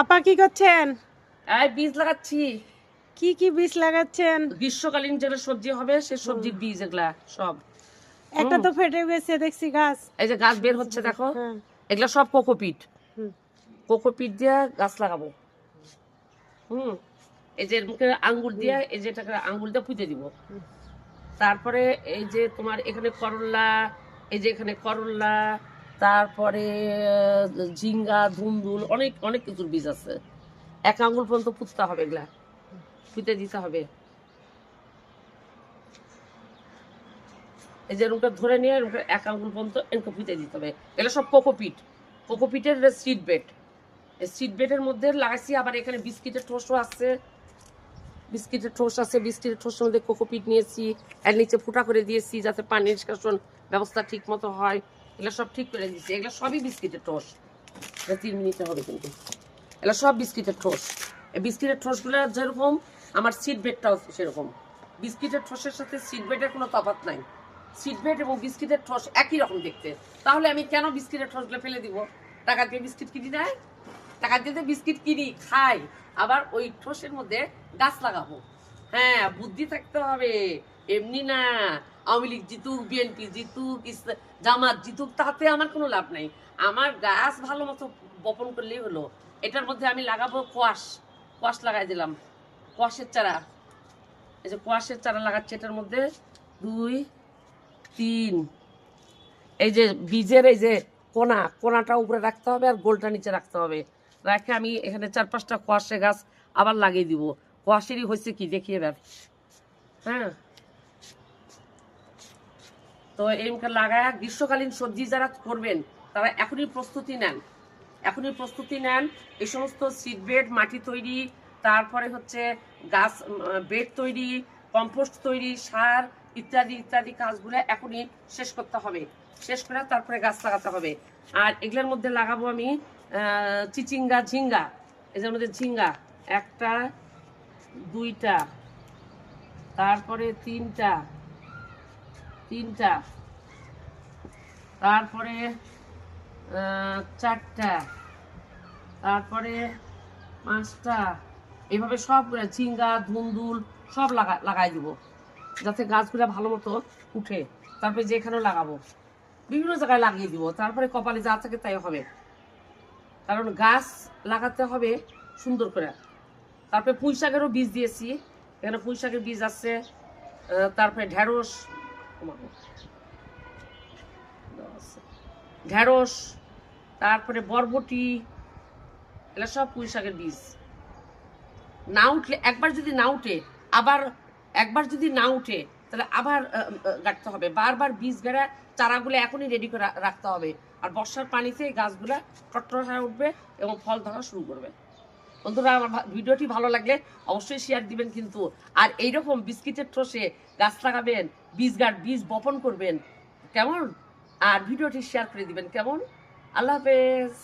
আপা কি করছেন? এই বীজ লাগাচ্ছি। কি কি বীজ লাগাচ্ছেন? গ্রীষ্মকালীন যেগুলো সবজি হবে সে সবজির বীজ এগুলা সব। একটা তো ফেটে গেছে দেখছি গাছ। এই যে গাছ বের হচ্ছে দেখো। এগুলা সব কোকোপিট। কোকোপিট দিয়ে গাছ লাগাবো। হুম। এই যে মুখে আঙ্গুর দিয়ে এই যে এটাকে আঙ্গুর দিয়ে পুঁতে দিব। তারপরে এই যে তোমার এখানে করল্লা এই যে এখানে করল্লা তারপরে ঝিঙ্গা, ধুন্দুল, অনেক অনেক কিছুর বীজ আছে। এক আঙুল পর্যন্ত পুঁততে হবে এগুলা। পুঁতে দিতে হবে। এই যে রুমটা ধরে নিয়ে করে এক আঙুল পর্যন্ত এরকম পুঁতে দিতে হবে। এগুলো সব কোকোপিট। কোকোপিটের সিড বেড এই সিড বেডের মধ্যে লাগাইছি, আবার এখানে বিস্কিটের ঠোসও আছে। বিস্কিটের ঠোস আছে, বিস্কিটের ঠোসের মধ্যে কোকোপিট নিয়েছি। এর নিচে ফুটা করে দিয়েছি যাতে পানি নিষ্কাশন ব্যবস্থা ঠিক মতো হয়। এগুলো সব ঠিক করে দিয়েছি। এগুলো সবই বিস্কিটের ঠোস এটা তিন মিনিটে হবে কিন্তু। এগুলো সব বিস্কিটের ঠোস এই বিস্কিটের ঠোসগুলো যেরকম, আমার সিট বেডটাও সেরকম। বিস্কিটের ঠোসের সাথে সিট বেডের কোনো তফাৎ নাই। সিট বেড এবং বিস্কিটের ঠোস একই রকম দেখতে। তাহলে আমি কেন বিস্কিটের ঠোসগুলো ফেলে দিব? টাকা দিয়ে বিস্কিট কিনি না টাকা দিয়ে বিস্কিট কিনি, খাই। আবার ওই ঠোসের মধ্যে গাছ লাগাবো। হ্যাঁ বুদ্ধি থাকতে হবে। এমনি না। আওয়ামী লীগ জিতুক, বিএনপি জিতুক জামাত জিতুক, তাতে আমার কোনো লাভ নাই। আমার গাছ ভালো মতো বপন করলেই হলো। এটার মধ্যে আমি লাগাবো কোয়াশ। কোয়াশ লাগাই দিলাম। কোয়াশের চারা। এই যে কোয়াশের চারা লাগাচ্ছি এটার মধ্যে দুই, তিন। এই যে বীজের এই যে কোনা, কোনাটা উপরে রাখতে হবে আর গোলটা নিচে রাখতে হবে। রাখে আমি এখানে চার পাঁচটা কোয়াশে গাছ আবার লাগিয়ে দিব। কোয়াশেরই হয়েছে কি? দেখি এবার। হ্যাঁ? তো এরকম লাগায় গ্রীষ্মকালীন সবজি যারা করবেন, তারা এখনই প্রস্তুতি নেন। এখনই প্রস্তুতি নেন। এই সমস্ত সিড বেড মাটি তৈরি, তারপরে হচ্ছে গাছ বেড তৈরি কম্পোস্ট তৈরি, সার ইত্যাদি ইত্যাদি কাজগুলো এখনই শেষ করতে হবে। শেষ করে তারপরে গাছ লাগাতে হবে। আর এগুলোর মধ্যে লাগাবো আমি চিচিঙ্গা, ঝিঙ্গা। এদের মধ্যে ঝিঙ্গা। একটা, দুইটা, তারপরে তিনটা তিনটা। তারপরে চারটা। তারপরে পাঁচটা। এভাবে সব ঝিঙ্গা, ধুন্দুল সব লাগা লাগাই দিব, যাতে গাছগুলো ভালো মতো উঠে। তারপরে যেখানেও লাগাবো, বিভিন্ন জায়গায় লাগিয়ে দিব। তারপরে কপালে যা থাকে তাই হবে। কারণ গাছ লাগাতে হবে সুন্দর করে। তারপরে পুঁই শাকেরও বীজ দিয়েছি। এখানে পুঁই শাকের বীজ আছে। তারপরে তারপরে ঢেঁড়স ঢেঁড়স তারপরে বরবটি, এগুলো সব পুঁই শাকের বীজ। না উঠলে, একবার যদি না উঠে, আবার একবার যদি না উঠে, তাহলে আবার গাঁটতে হবে। বারবার বীজ গেড়া চারাগুলো এখনই রেডি করে রাখতে হবে। আর বর্ষার পানিতে গাছগুলা টট্টর উঠবে এবং ফল ধরা শুরু করবে। বন্ধুরা, আমার ভিডিওটি ভালো লাগলে অবশ্যই শেয়ার দিবেন কিন্তু। আর এইরকম বিস্কিটের ঠোসে গাছ লাগাবেন, বীজ গাছ বীজ বপন করবেন, কেমন? আর ভিডিওটি শেয়ার করে দিবেন, কেমন? আল্লাহ হাফেজ।